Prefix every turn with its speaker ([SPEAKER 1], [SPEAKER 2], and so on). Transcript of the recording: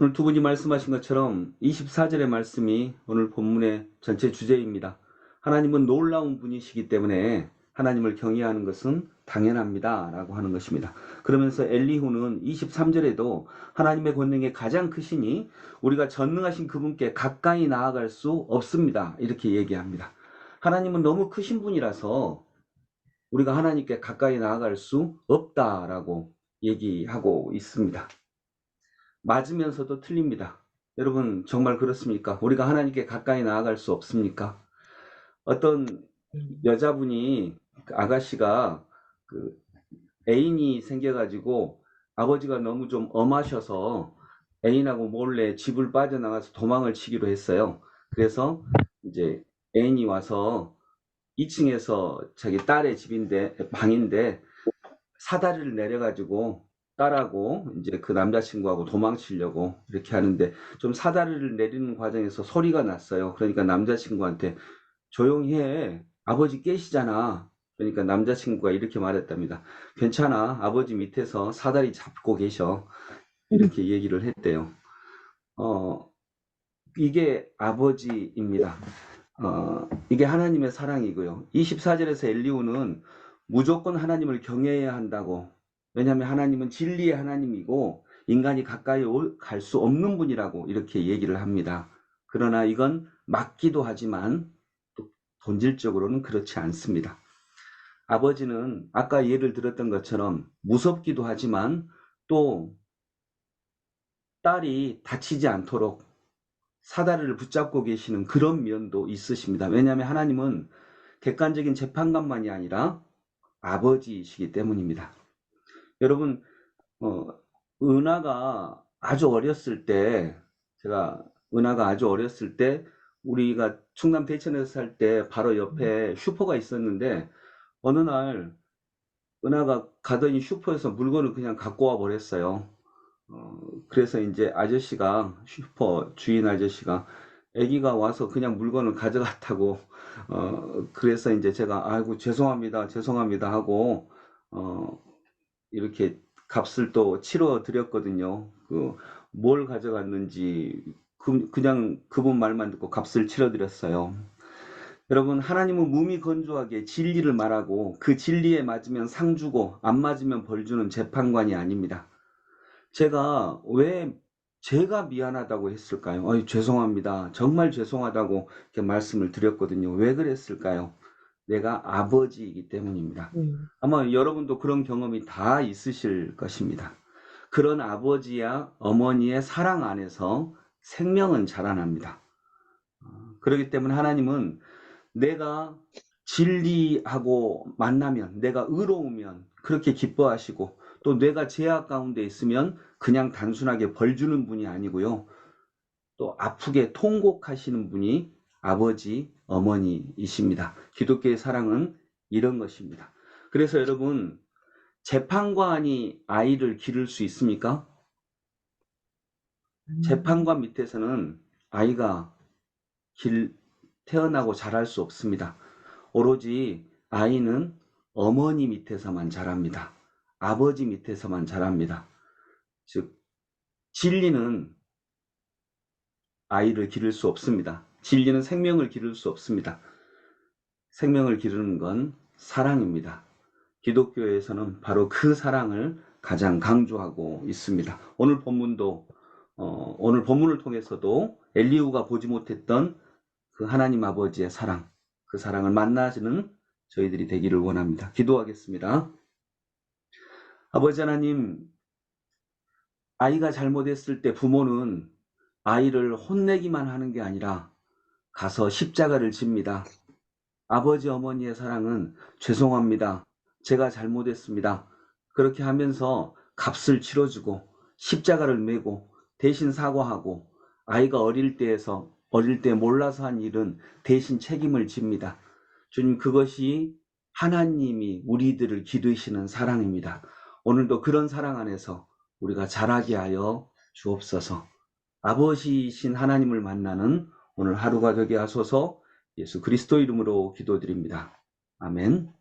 [SPEAKER 1] 오늘 두 분이 말씀하신 것처럼 24절의 말씀이 오늘 본문의 전체 주제입니다. 하나님은 놀라운 분이시기 때문에 하나님을 경외하는 것은 당연합니다. 라고 하는 것입니다. 그러면서 엘리후는 23절에도 하나님의 권능이 가장 크시니 우리가 전능하신 그분께 가까이 나아갈 수 없습니다. 이렇게 얘기합니다. 하나님은 너무 크신 분이라서 우리가 하나님께 가까이 나아갈 수 없다라고 얘기하고 있습니다. 맞으면서도 틀립니다. 여러분 정말 그렇습니까? 우리가 하나님께 가까이 나아갈 수 없습니까? 어떤 여자분이 그 아가씨가 그 애인이 생겨가지고 아버지가 너무 좀 엄하셔서 애인하고 몰래 집을 빠져나가서 도망을 치기로 했어요. 그래서 이제 애인이 와서 2층에서 자기 딸의 집인데 방인데 사다리를 내려가지고 딸하고 이제 그 남자친구하고 도망치려고 이렇게 하는데 좀 사다리를 내리는 과정에서 소리가 났어요. 그러니까 남자친구한테 조용히 해. 아버지 깨시잖아. 그러니까 남자친구가 이렇게 말했답니다. 괜찮아. 아버지 밑에서 사다리 잡고 계셔. 이렇게 얘기를 했대요. 어, 이게 아버지입니다. 어, 이게 하나님의 사랑이고요. 24절에서 엘리우는 무조건 하나님을 경외해야 한다고. 왜냐하면 하나님은 진리의 하나님이고 인간이 가까이 갈 수 없는 분이라고 이렇게 얘기를 합니다. 그러나 이건 맞기도 하지만 또 본질적으로는 그렇지 않습니다. 아버지는 아까 예를 들었던 것처럼 무섭기도 하지만 또 딸이 다치지 않도록 사다리를 붙잡고 계시는 그런 면도 있으십니다. 왜냐하면 하나님은 객관적인 재판관만이 아니라 아버지이시기 때문입니다. 여러분, 어, 은하가 아주 어렸을 때, 제가 은하가 아주 어렸을 때, 우리가 충남 대천에서 살 때 바로 옆에 슈퍼가 있었는데, 어느 날, 은하가 가더니 슈퍼에서 물건을 그냥 갖고 와 버렸어요. 어, 그래서 이제 아저씨가, 슈퍼 주인 아저씨가, 아기가 와서 그냥 물건을 가져갔다고, 어, 그래서 이제 제가, 아이고, 죄송합니다, 죄송합니다 하고, 어, 이렇게 값을 또 치러 드렸거든요. 그 뭘 가져갔는지 그, 그냥 그분 말만 듣고 값을 치러 드렸어요. 여러분 하나님은 몸이 건조하게 진리를 말하고 그 진리에 맞으면 상 주고 안 맞으면 벌 주는 재판관이 아닙니다. 제가 왜 제가 미안하다고 했을까요? 어이, 죄송합니다. 정말 죄송하다고 이렇게 말씀을 드렸거든요. 왜 그랬을까요? 내가 아버지이기 때문입니다.
[SPEAKER 2] 음.
[SPEAKER 1] 아마 여러분도 그런 경험이 다 있으실 것입니다. 그런 아버지야 어머니의 사랑 안에서 생명은 자라납니다. 어, 그렇기 때문에 하나님은 내가 진리하고 만나면, 내가 의로우면 그렇게 기뻐하시고 또 내가 죄악 가운데 있으면 그냥 단순하게 벌 주는 분이 아니고요. 또 아프게 통곡하시는 분이 아버지, 어머니이십니다. 기독교의 사랑은 이런 것입니다. 그래서 여러분, 재판관이 아이를 기를 수 있습니까? 재판관 밑에서는 아이가 길, 태어나고 자랄 수 없습니다. 오로지 아이는 어머니 밑에서만 자랍니다. 아버지 밑에서만 자랍니다. 즉, 진리는 아이를 기를 수 없습니다. 진리는 생명을 기를 수 없습니다. 생명을 기르는 건 사랑입니다. 기독교에서는 바로 그 사랑을 가장 강조하고 있습니다. 오늘 본문도 어, 오늘 본문을 통해서도 엘리우가 보지 못했던 그 하나님 아버지의 사랑, 그 사랑을 만나시는 저희들이 되기를 원합니다. 기도하겠습니다. 아버지 하나님, 아이가 잘못했을 때 부모는 아이를 혼내기만 하는 게 아니라 가서 십자가를 집니다. 아버지 어머니의 사랑은 죄송합니다. 제가 잘못했습니다. 그렇게 하면서 값을 치러주고 십자가를 메고 대신 사과하고 아이가 어릴 때에서 어릴 때 몰라서 한 일은 대신 책임을 집니다. 주님 그것이 하나님이 우리들을 기르시는 사랑입니다. 오늘도 그런 사랑 안에서 우리가 자라게 하여 주옵소서. 아버지이신 하나님을 만나는 오늘 하루가 되게 하소서 예수 그리스도 이름으로 기도드립니다. 아멘.